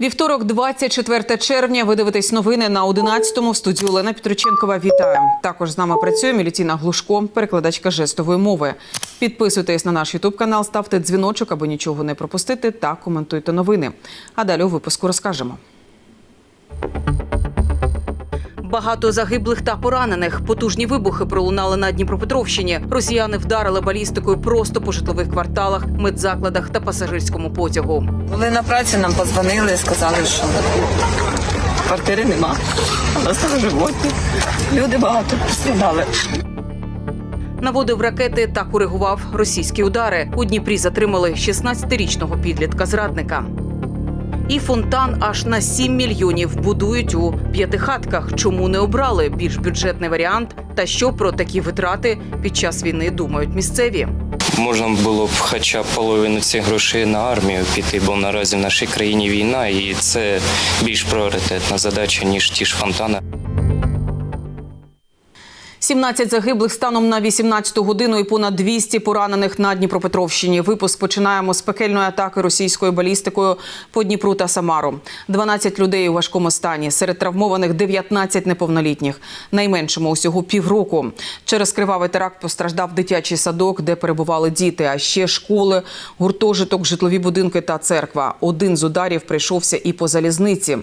Вівторок, 24 червня. Ви дивитесь новини на 11-му. В студії Олена Петроченкова. Вітаю. Також з нами працює Мілітіна Глушко, перекладачка жестової мови. Підписуйтесь на наш Ютуб канал, ставте дзвіночок, аби нічого не пропустити, та коментуйте новини. А далі у випуску розкажемо. Багато загиблих та поранених. Потужні вибухи пролунали на Дніпропетровщині. Росіяни вдарили балістикою просто по житлових кварталах, медзакладах та пасажирському потягу. Були на праці, нам подзвонили, сказали, що квартири нема. Настали животні. Люди багато пострадали. Наводив ракети та коригував російські удари. У Дніпрі затримали 16-річного підлітка зрадника. І фонтан аж на 7 мільйонів будують у п'ятихатках. Чому не обрали більш бюджетний варіант? Та що про такі витрати під час війни думають місцеві? Можна було б хоча б половину цих грошей на армію піти, бо наразі в нашій країні війна, і це більш пріоритетна задача, ніж ті ж фонтани. 17 загиблих станом на 18 годину і понад 200 поранених на Дніпропетровщині. Випуск починаємо з пекельної атаки російською балістикою по Дніпру та Самару. 12 людей у важкому стані. Серед травмованих 19 неповнолітніх. Найменшому усього півроку. Через кривавий теракт постраждав дитячий садок, де перебували діти, а ще школи, гуртожиток, житлові будинки та церква. Один з ударів прийшовся і по залізниці.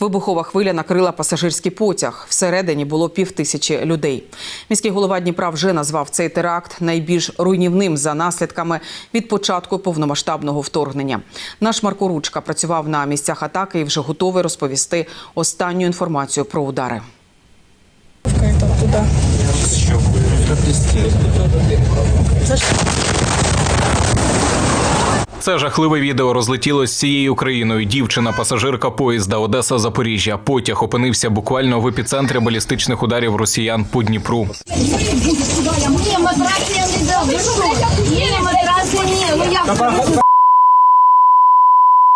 Вибухова хвиля накрила пасажирський потяг. Всередині було півтисячі людей. Міський голова Дніпра вже назвав цей теракт найбільш руйнівним за наслідками від початку повномасштабного вторгнення. Наш Марко Ручка працював на місцях атаки і вже готовий розповісти останню інформацію про удари. Це жахливе відео розлетілося з цією Україною. Дівчина, пасажирка поїзда Одеса Запоріжжя. Потяг опинився буквально в епіцентрі балістичних ударів росіян по Дніпру.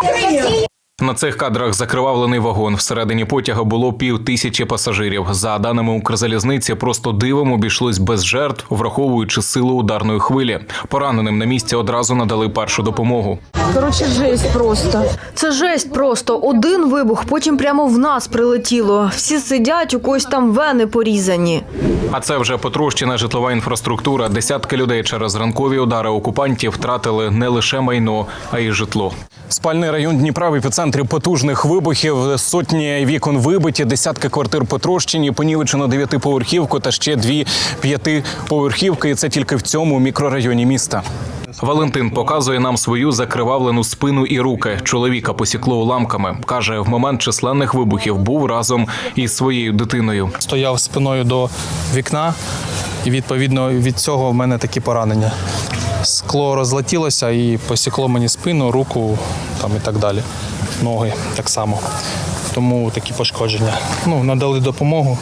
Ні, На цих кадрах закривавлений вагон. Всередині потяга було пів тисячі пасажирів. За даними Укрзалізниці, просто дивом обійшлось без жертв, враховуючи силу ударної хвилі. Пораненим на місці одразу надали першу допомогу. Коротше, жесть просто. Це жесть просто. Один вибух, потім прямо в нас прилетіло. Всі сидять, у когось там вени порізані. А це вже потрощена житлова інфраструктура. Десятки людей через ранкові удари окупантів втратили не лише майно, а й житло. Спальний район Дніпра в епіцентрі потужних вибухів. Сотні вікон вибиті, десятки квартир потрощені, понівечено дев'ятиповерхівку та ще дві п'ятиповерхівки. І це тільки в цьому мікрорайоні міста. Валентин показує нам свою закривавлену спину і руки. Чоловіка посікло уламками. каже, в момент численних вибухів був разом із своєю дитиною. стояв спиною до вікна, і відповідно від цього в мене такі поранення. Скло розлетілося і посікло мені спину, руку там і так далі. Ноги так само. Тому такі пошкодження. Ну, надали допомогу.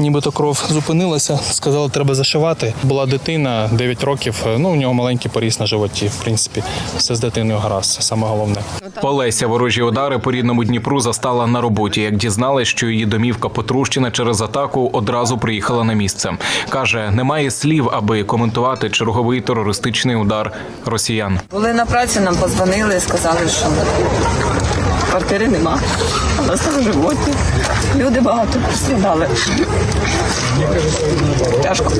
Нібито кров зупинилася, сказали, треба зашивати. Була дитина 9 років. Ну, у нього маленький поріз на животі. В принципі, все з дитиною гаразд, саме головне. Олеся ворожі удари по рідному Дніпру застала на роботі. Як дізналась, що її домівка потрущена через атаку, одразу приїхала на місце. каже, немає слів, аби коментувати черговий терористичний удар росіян. Були на праці, нам подзвонили, сказали, що квартири нема. Настали животні. Люди багато пострадали. Тяжко.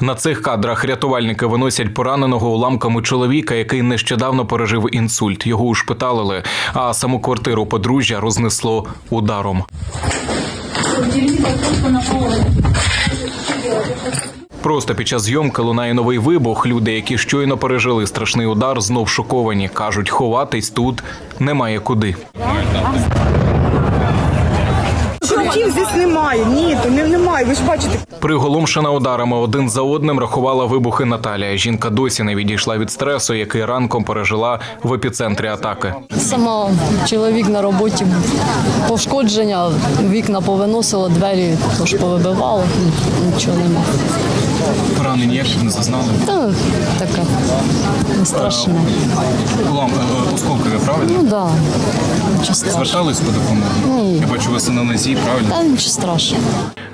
На цих кадрах рятувальники виносять пораненого уламками чоловіка, який нещодавно пережив інсульт. Його ушпиталили, а саму квартиру подружжя рознесло ударом. Просто під час зйомки лунає новий вибух. Люди, які щойно пережили страшний удар, знов шоковані. кажуть, ховатись тут немає куди. Чортів здесь немає. Ні, то не, немає. Ви ж бачите. Приголомшена ударами один за одним рахувала вибухи Наталія. Жінка досі не відійшла від стресу, який ранком пережила в епіцентрі атаки. Сама чоловік на роботі пошкодження, вікна повиносило, двері тож повибивало, нічого нема. Поранені ніяких не зазнали. Та таке не страшне. Улам осколкові, правильно? Ну так, да. Звертались по допомогу? Ні. Я бачу, ви на нозі правильно? Та нічого страшного.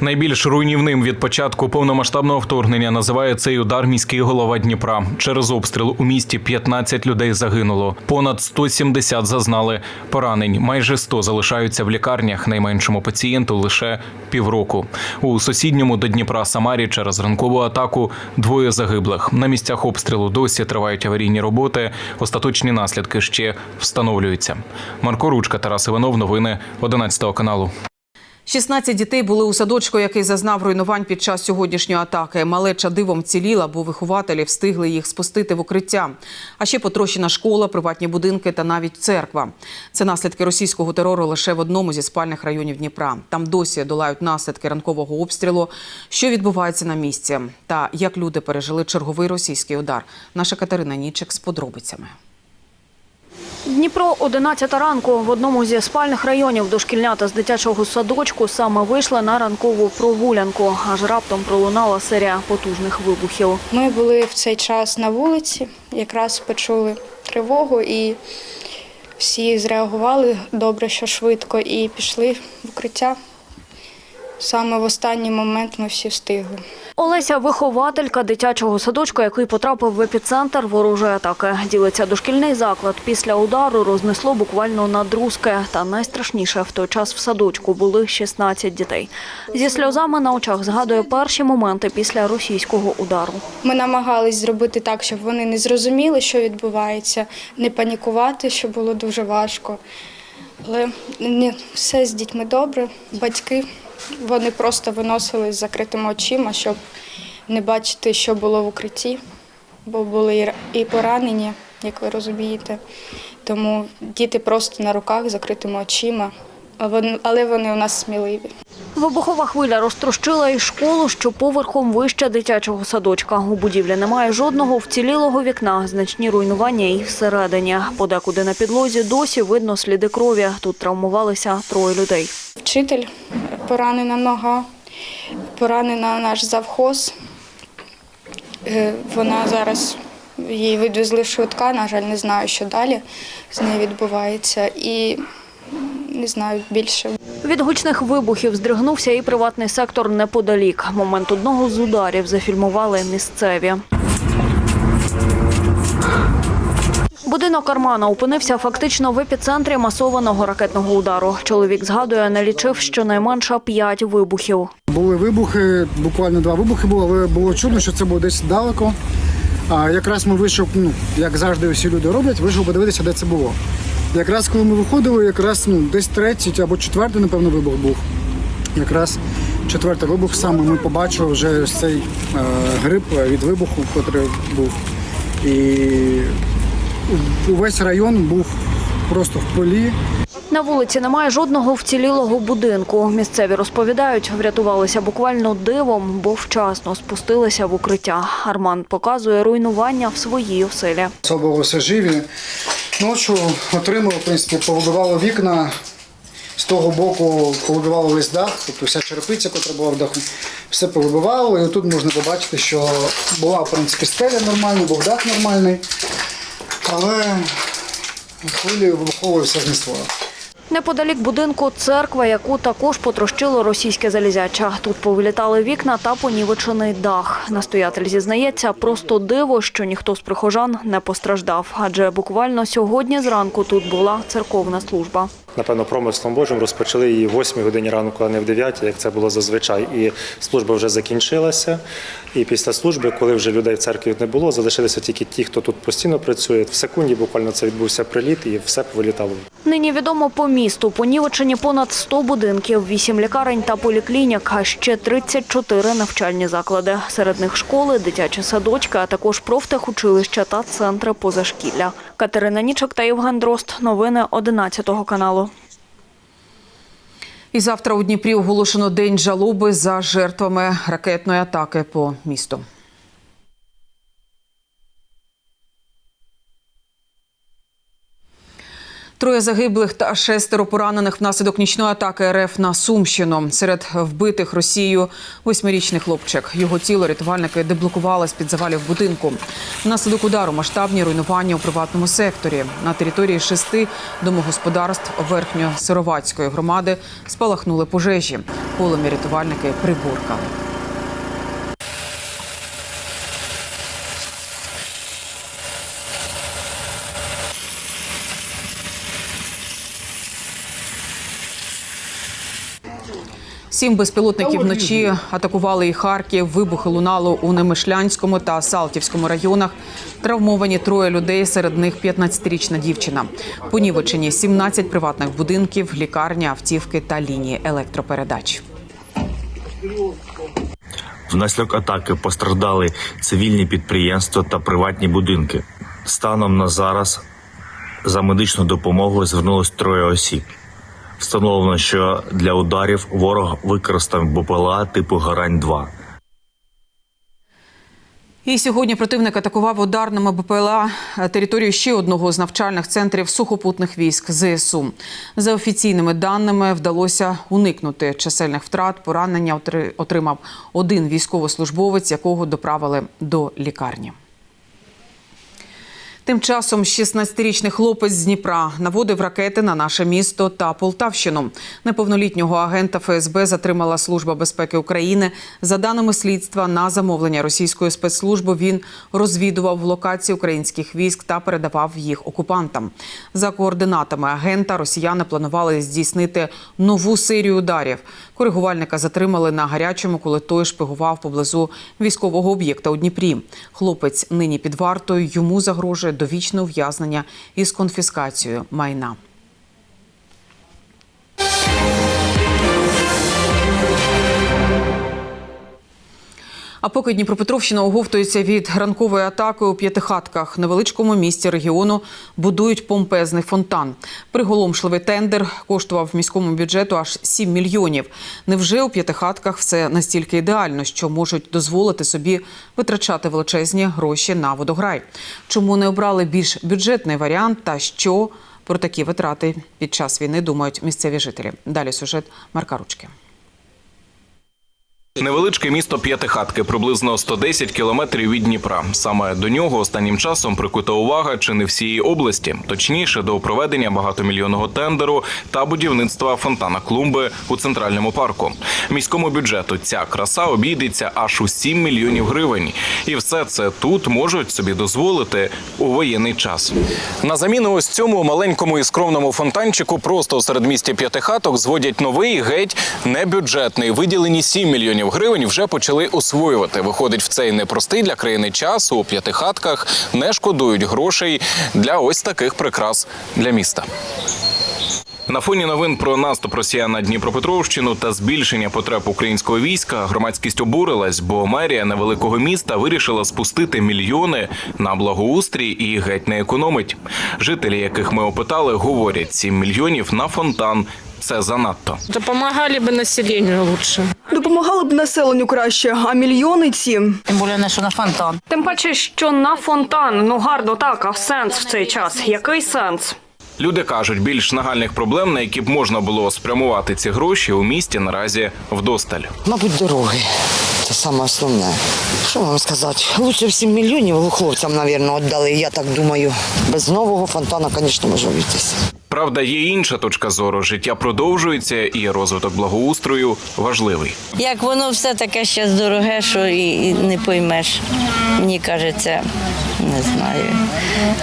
Найбільш руйнівним від початку повномасштабного вторгнення називає цей удар міський голова Дніпра. Через обстріл у місті 15 людей загинуло. Понад 170 зазнали поранень. Майже 100 залишаються в лікарнях. Найменшому пацієнту лише півроку. У сусідньому до Дніпра Самарі через ранкову атаку двоє загиблих. На місцях обстрілу досі тривають аварійні роботи. Остаточні наслідки ще встановлюються. Марко Ручка, Тарас Іванов. Новини 11 каналу. 16 дітей були у садочку, який зазнав руйнувань під час сьогоднішньої атаки. Малеча дивом ціліла, бо вихователі встигли їх спустити в укриття. А ще потрощена школа, приватні будинки та навіть церква. Це наслідки російського терору лише в одному зі спальних районів Дніпра. Там досі долають наслідки ранкового обстрілу. Що відбувається на місці? Та як люди пережили черговий російський удар? Наша Катерина Нічик з подробицями. Дніпро, 11 ранку. В одному зі спальних районів дошкільнята з дитячого садочку саме вийшла на ранкову прогулянку. Аж раптом пролунала серія потужних вибухів. Ми були в цей час на вулиці, якраз почули тривогу і всі зреагували добре, що швидко, і пішли в укриття. Саме в останній момент ми всі встигли. Олеся – вихователька дитячого садочка, який потрапив в епіцентр ворожої атаки. Ділиться дошкільний заклад. Після удару рознесло буквально на друзки. Та найстрашніше в той час в садочку були 16 дітей. Зі сльозами на очах згадує перші моменти після російського удару. Ми намагались зробити так, щоб вони не зрозуміли, що відбувається, не панікувати, що було дуже важко. Але не все з дітьми добре. Батьки вони просто виносили з закритими очима, щоб не бачити, що було в укритті, бо були і поранені, як ви розумієте. Тому діти просто на руках з закритими очима, але вони у нас сміливі. Вибухова хвиля розтрощила і школу, що поверхом вище дитячого садочка. У будівлі немає жодного вцілілого вікна, значні руйнування і всередині. Подекуди на підлозі досі видно сліди крові. Тут травмувалися троє людей. Вчитель поранена нога, поранена наш завхоз. Е, Вона зараз її відвезли швидка, на жаль, не знаю, що далі з нею відбувається. І не знаю більше. Від гучних вибухів здригнувся і приватний сектор неподалік. Момент одного з ударів зафільмували місцеві. Будинок Армана опинився фактично в епіцентрі масованого ракетного удару. Чоловік згадує, налічив щонайменше п'ять вибухів. Були вибухи, буквально два вибухи було, але було чудно, що це було десь далеко. А якраз ми вийшов, ну як завжди всі люди роблять, вийшов подивитися, де це було. Якраз коли ми виходили, якраз ну, десь третій або четвертий, напевно, вибух був. Якраз четвертий вибух саме ми побачили вже ось цей е, гриб від вибуху, який був. І увесь район був просто в полі. На вулиці немає жодного вцілілого будинку. Місцеві розповідають, врятувалися буквально дивом, бо вчасно спустилися в укриття. Арман показує руйнування в своїй оселі. Особо все живі. Ночі отримали, в принципі, повибивало вікна. З того боку повибивало весь дах, тобто вся черепиця, яка була в даху, все повибивало. І тут можна побачити, що була в принципі стеля нормальна, був дах нормальний, але хвилі вибухової все знесло. Неподалік будинку церква, яку також потрощило російське залізяча. Тут повилітали вікна та понівечений дах. Настоятель зізнається, просто диво, що ніхто з прихожан не постраждав, адже буквально сьогодні зранку тут була церковна служба. Напевно, промислом Божим розпочали її в 8 годині ранку, а не в 9, як це було зазвичай. І служба вже закінчилася. І після служби, коли вже людей в церкві не було, залишилися тільки ті, хто тут постійно працює. В секунді буквально це відбувся приліт, і все повилітало. Нині відомо по місту. Понівечені понад 100 будинків, 8 лікарень та поліклінік, а ще 34 навчальні заклади. Серед них школи, дитячі садочки, а також профтехучилища та центри позашкілля. Катерина Нічок та Євген Дрозд. Новини 11 каналу. І завтра у Дніпрі оголошено день жалоби за жертвами ракетної атаки по місту. Троє загиблих та шестеро поранених внаслідок нічної атаки РФ на Сумщину. Серед вбитих Росією восьмирічний хлопчик. Його тіло рятувальники деблокували з під завалів будинку. Внаслідок удару масштабні руйнування у приватному секторі. На території шести домогосподарств верхньосировацької громади спалахнули пожежі. Полум'я рятувальники приборкали. Сім безпілотників вночі атакували і Харків. Вибухи лунало у Немишлянському та Салтівському районах. Травмовані троє людей, серед них 15-річна дівчина. Понівечені 17 приватних будинків, лікарня, автівки та лінії електропередач. Внаслідок атаки постраждали цивільні підприємства та приватні будинки. Станом на зараз за медичною допомогою звернулось троє осіб. Встановлено, що для ударів ворог використав БПЛА типу Гарань-2. І сьогодні противник атакував ударними БПЛА територію ще одного з навчальних центрів сухопутних військ ЗСУ. За офіційними даними вдалося уникнути чисельних втрат. Поранення отримав один військовослужбовець, якого доправили до лікарні. Тим часом 16-річний хлопець з Дніпра наводив ракети на наше місто та Полтавщину. Неповнолітнього агента ФСБ затримала Служба безпеки України. За даними слідства, на замовлення російської спецслужби він розвідував локації українських військ та передавав їх окупантам. За координатами агента росіяни планували здійснити нову серію ударів. Коригувальника затримали на гарячому, коли той шпигував поблизу військового об'єкта у Дніпрі. Хлопець нині під вартою. Йому загрожує довічне ув'язнення із конфіскацією майна. А поки Дніпропетровщина оговтується від ранкової атаки у п'ятихатках, невеличкому місті регіону будують помпезний фонтан. Приголомшливий тендер коштував міському бюджету аж 7 мільйонів. Невже у п'ятихатках все настільки ідеально, що можуть дозволити собі витрачати величезні гроші на водограй? Чому не обрали більш бюджетний варіант та що про такі витрати під час війни думають місцеві жителі? Далі сюжет Марка Ручки. Невеличке місто П'ятихатки, приблизно 110 кілометрів від Дніпра. Саме до нього останнім часом прикута увага чи не всієї області, точніше до проведення багатомільйонного тендеру та будівництва фонтана клумби у центральному парку. Міському бюджету ця краса обійдеться аж у 7 мільйонів гривень, і все це тут можуть собі дозволити у воєнний час. На заміну ось цьому маленькому і скромному фонтанчику просто серед місті П'ятихаток зводять новий геть небюджетний. Виділені 7 мільйонів гривень вже почали освоювати. Виходить, в цей непростий для країни час у п'ятихатках не шкодують грошей для ось таких прикрас для міста. На фоні новин про наступ Росіян на Дніпропетровщину та збільшення потреб українського війська громадськість обурилась, бо мерія невеликого міста вирішила спустити мільйони на благоустрій і геть не економить. Жителі, яких ми опитали, говорять, 7 мільйонів на фонтан це занадто. Допомагали б населенню лучше. Допомагали б населенню краще, а мільйони ці. Тим більше не що на фонтан. Тим паче, що на фонтан, ну гарно так, а сенс в цей час. Який сенс? Люди кажуть, більш нагальних проблем, на які б можна було спрямувати ці гроші, у місті наразі вдосталь. Мабуть, дороги. Це саме основне. Що вам сказати? Лучше б 7 мільйонів хлопцям, мабуть, віддали, я так думаю. Без нового фонтана, звісно, може обійтися. Правда, є інша точка зору. Життя продовжується, і розвиток благоустрою важливий. Як воно все таке ще дороге, що і, і не поймеш. Мені кажеться, не знаю.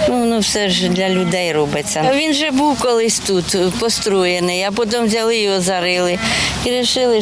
Ну, воно все ж для людей робиться. Він же був колись тут построєний, а потім взяли його, зарили і вирішили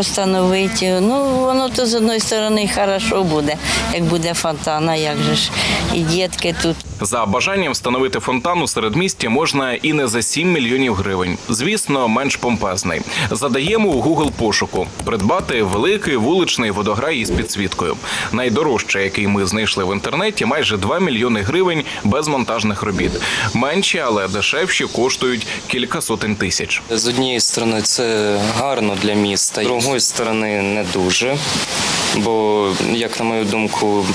встановити. Ну, воно то з одної сторони хорошо буде, як буде фонтан, а як же ж і дітки тут. За бажанням встановити фонтан у середмісті можна і не за 7 мільйонів гривень. Звісно, менш помпезний. Задаємо у Google пошуку придбати великий вуличний водограй із підсвіткою. Найдорожче, який ми знайшли в інтернеті, майже 2 мільйони гривень без монтажних робіт. Менші, але дешевші коштують кілька сотень тисяч. З однієї сторони це гарно для міста, з другої сторони не дуже. Бо, як на мою думку,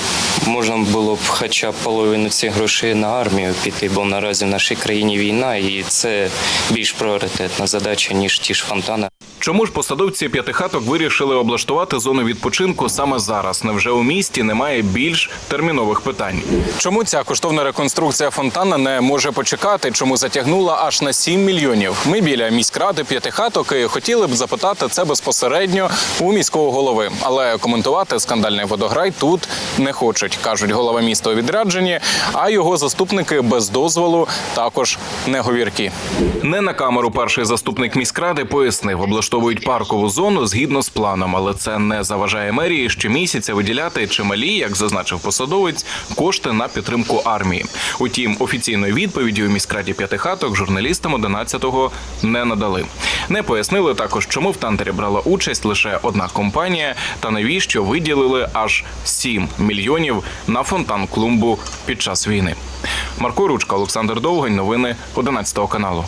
можна було б хоча б половину цих грошей на армію піти, бо наразі в нашій країні війна, і це більш пріоритетна задача, ніж ті ж фонтани. Чому ж посадовці п'ятихаток вирішили облаштувати зону відпочинку саме зараз? Невже у місті немає більш термінових питань? Чому ця коштовна реконструкція фонтана не може почекати? Чому затягнула аж на 7 мільйонів? Ми біля міськради п'ятихаток і хотіли б запитати це безпосередньо у міського голови, але коментувати скандальний водограй тут не хочуть. кажуть, голова міста у відрядженні, а його заступники без дозволу також не говірки. Не на камеру перший заступник міськради пояснив, облаштовують паркову зону згідно з планом, але це не заважає мерії щомісяця виділяти чималі, як зазначив посадовець, кошти на підтримку армії. Утім, офіційної відповіді у міськраді п'ятихаток журналістам 11-го не надали. Не пояснили також, чому в тантері брала участь лише одна компанія, та навіщо виділили аж 7 мільйонів на фонтан клумбу під час війни. Марко Ручка, Олександр Довгань, новини 11 каналу.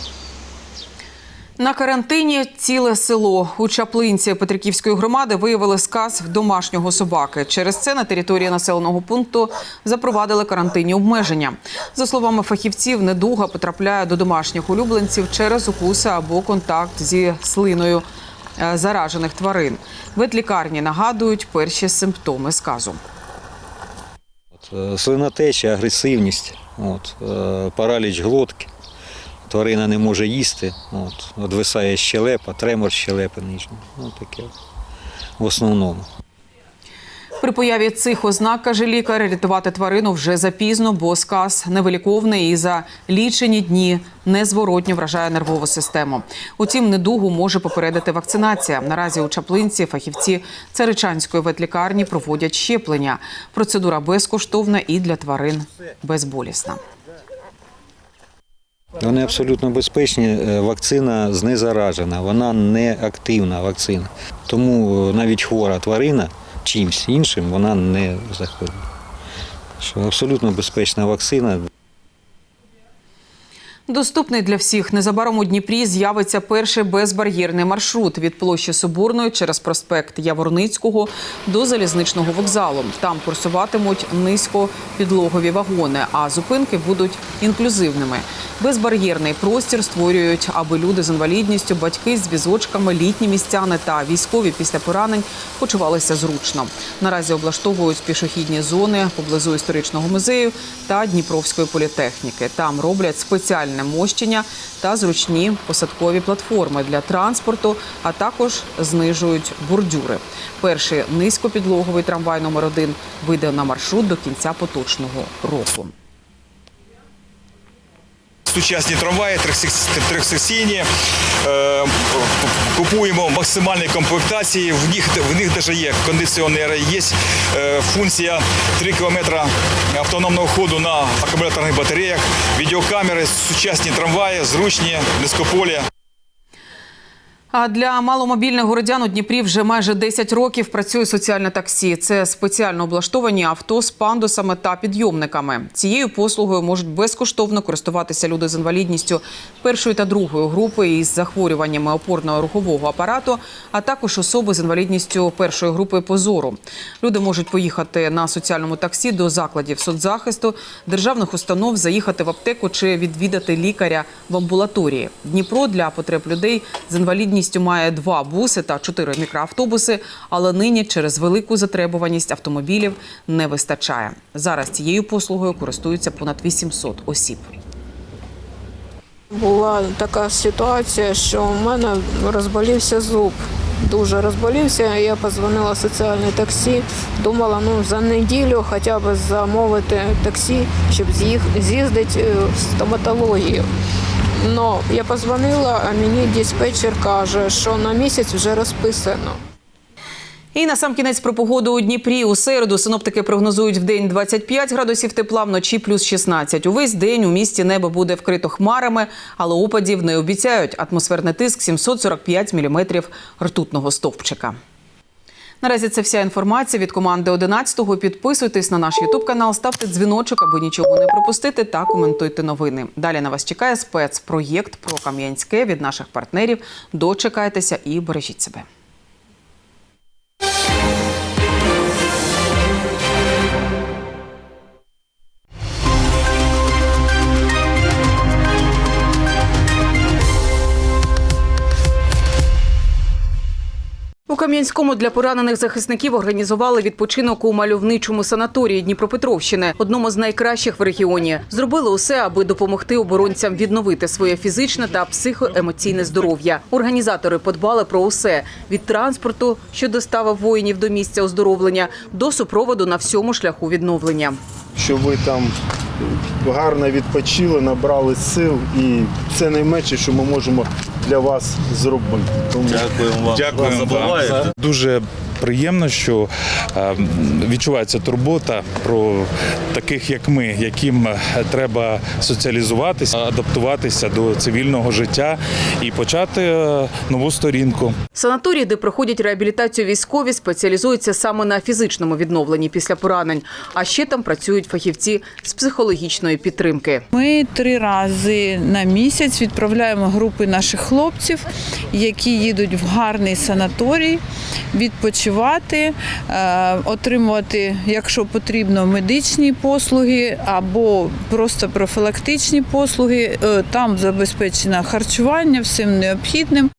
На карантині ціле село у Чаплинці Петриківської громади виявили сказ домашнього собаки. Через це на території населеного пункту запровадили карантинні обмеження. За словами фахівців, недуга потрапляє до домашніх улюбленців через укуси або контакт зі слиною е, заражених тварин. Ветлікарні нагадують перші симптоми сказу. Е, Слинотеча, агресивність, от, е, параліч глотки. Тварина не може їсти, от, одвисає щелепа, тремор щелепи нижньої. Ну, таке в основному. При появі цих ознак, каже лікар, рятувати тварину вже запізно, бо сказ невиліковний і за лічені дні незворотньо вражає нервову систему. Утім, недугу може попередити вакцинація. Наразі у Чаплинці фахівці Царичанської ветлікарні проводять щеплення. Процедура безкоштовна і для тварин безболісна. Вони абсолютно безпечні. Е, Вакцина знезаражена, вона не активна вакцина. Тому е, навіть хвора тварина чимсь іншим вона не захворює. Абсолютно безпечна вакцина. Доступний для всіх незабаром у Дніпрі з'явиться перший безбар'єрний маршрут від площі Соборної через проспект Яворницького до залізничного вокзалу. Там курсуватимуть низькопідлогові вагони, а зупинки будуть інклюзивними. Безбар'єрний простір створюють, аби люди з інвалідністю, батьки з візочками, літні містяни та військові після поранень почувалися зручно. Наразі облаштовують пішохідні зони поблизу історичного музею та Дніпровської політехніки. Там роблять спеціальне мощення та зручні посадкові платформи для транспорту, а також знижують бордюри. Перший низькопідлоговий трамвай номер 1 вийде на маршрут до кінця поточного року. Сучасні трамваї, трьохсек- трьохсекційні. Е, Купуємо максимальні комплектації. В них, в них навіть є кондиціонери, є е, функція 3 км автономного ходу на акумуляторних батареях, відеокамери, сучасні трамваї, зручні, низькополі. А для маломобільних городян у Дніпрі вже майже 10 років працює соціальне таксі. Це спеціально облаштовані авто з пандусами та підйомниками. Цією послугою можуть безкоштовно користуватися люди з інвалідністю першої та другої групи із захворюваннями опорного рухового апарату, а також особи з інвалідністю першої групи по зору. Люди можуть поїхати на соціальному таксі до закладів соцзахисту, державних установ, заїхати в аптеку чи відвідати лікаря в амбулаторії. Дніпро для потреб людей з інвалідністю має два буси та чотири мікроавтобуси, але нині через велику затребуваність автомобілів не вистачає. Зараз цією послугою користуються понад 800 осіб. Була така ситуація, що у мене розболівся зуб. Дуже розболівся. Я позвонила в соціальне таксі. Думала, ну за неділю хоча б замовити таксі, щоб з'їздити е, в стоматологію. Но я позвонила, а мені диспетчер каже, що на місяць вже розписано. І на сам кінець про погоду у Дніпрі. У середу синоптики прогнозують в день 25 градусів тепла, вночі плюс 16. Увесь день у місті небо буде вкрито хмарами, але опадів не обіцяють. Атмосферний тиск 745 міліметрів ртутного стовпчика. Наразі це вся інформація від команди 11-го. Підписуйтесь на наш ютуб канал, ставте дзвіночок, аби нічого не пропустити, та коментуйте новини. Далі на вас чекає спецпроєкт про Кам'янське від наших партнерів. Дочекайтеся і бережіть себе. Кам'янському для поранених захисників організували відпочинок у мальовничому санаторії Дніпропетровщини, одному з найкращих в регіоні. Зробили усе, аби допомогти оборонцям відновити своє фізичне та психоемоційне здоров'я. Організатори подбали про усе від транспорту, що доставив воїнів до місця оздоровлення, до супроводу на всьому шляху відновлення. щоб ви там гарно відпочили, набрали сил, і це найменше, що ми можемо для вас зробити. Тому Дякуємо вам. Дякуємо вам. Дуже приємно, що е, відчувається турбота про таких, як ми, яким е, треба соціалізуватися, адаптуватися до цивільного життя і почати е, нову сторінку. Санаторії, де проходять реабілітацію військові, спеціалізуються саме на фізичному відновленні після поранень. А ще там працюють фахівці з психологічної підтримки. Ми три рази на місяць відправляємо групи наших хлопців, які їдуть в гарний санаторій, відпочивати, е, отримувати, якщо потрібно, медичні послуги або просто профілактичні послуги. Е, Там забезпечено харчування всім необхідним.